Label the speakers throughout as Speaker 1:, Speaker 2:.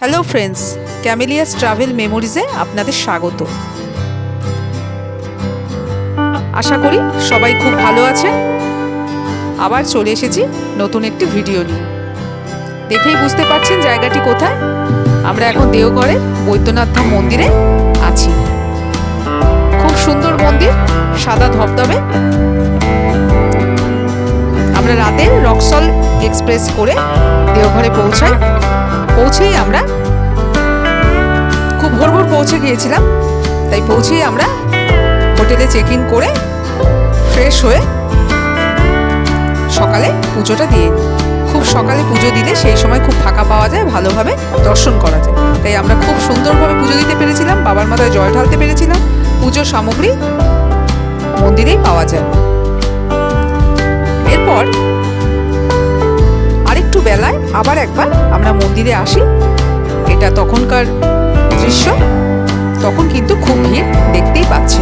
Speaker 1: Hello friends ক্যামেলিয়াস travel মেমোরিজে আপনাদের স্বাগত। আশা করি সবাই খুব ভালো আছেন। আবার চলে এসেছি নতুন একটি ভিডিও নিয়ে। দেখেই বুঝতে পারছেন জায়গাটি কোথায়। আমরা এখন দেওঘরে বৈদ্যনাথ ধাম মন্দিরে আছি। খুব সুন্দর মন্দির, সাদা ধবধবে। আমরা রাতে রক্সল এক্সপ্রেস করে দেওঘরে পৌঁছাই। পৌঁছেই আমরা খুব ভোর ভোর পৌঁছে গিয়েছিলাম। তাই পৌঁছেই আমরা হোটেলে চেক ইন করে ফ্রেশ হয়ে সকালে পুজোটা দিয়ে, খুব সকালে পুজো দিলে সেই সময় খুব ফাঁকা পাওয়া যায়, ভালোভাবে দর্শন করা যায়। তাই আমরা খুব সুন্দরভাবে পুজো দিতে পেরেছিলাম, বাবার মাথায় জল ঢালতে পেরেছিলাম, পুজোর সামগ্রী মন্দিরেই পাওয়া যায়। আবার একবার আমরা মন্দিরে আসি। এটা তখনকার দৃশ্য, তখন কিন্তু খুব ভিড় দেখতেই পাচ্ছে।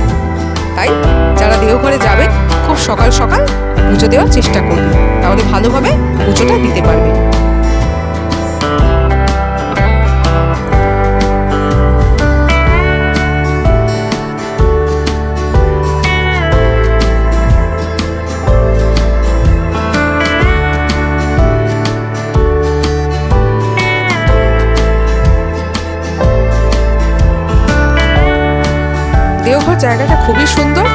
Speaker 1: তাই যারা দেওঘরে যাবে, খুব সকাল সকাল পুজো দেওয়ার চেষ্টা করবেন তাহলে ভালোভাবে পুজোটা দিতে পারবেন দেখো, জায়গাটা খুবই সুন্দর।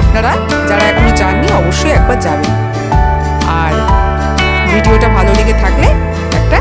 Speaker 1: আপনারা যারা এখনও যাননি, অবশ্যই একবার যাবেন। আর ভিডিওটা ভালো লেগে থাকলে একটা